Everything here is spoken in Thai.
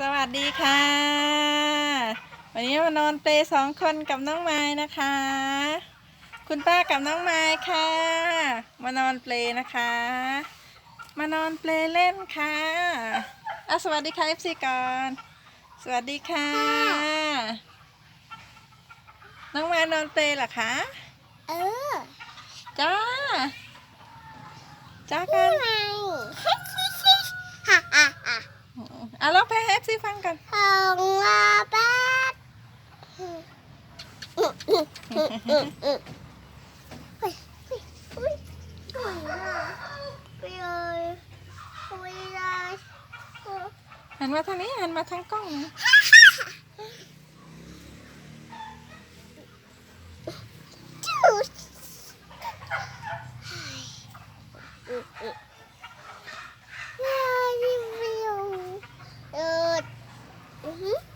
สวัสดีค่ะ วันนี้มานอนเปลสองคนกับน้องไม้นะคะ คุณป้ากับน้องไม้ค่ะ มานอนเปลนะคะ มานอนเปลเล่นค่ะอะสวัสดีค่ะเอฟซีก่อน สวัสดีค่ะ น้องไม้นอนเปลเหรอคะเออจ้าจ้ากันไงฮ่าฮ่าฮ่า อะร้องเพลงให้เอฟ ซี่ฟังกันของลาบัดหันมาทางนี้หันมาทางกล้องนะจุ๊ Mm-hmm.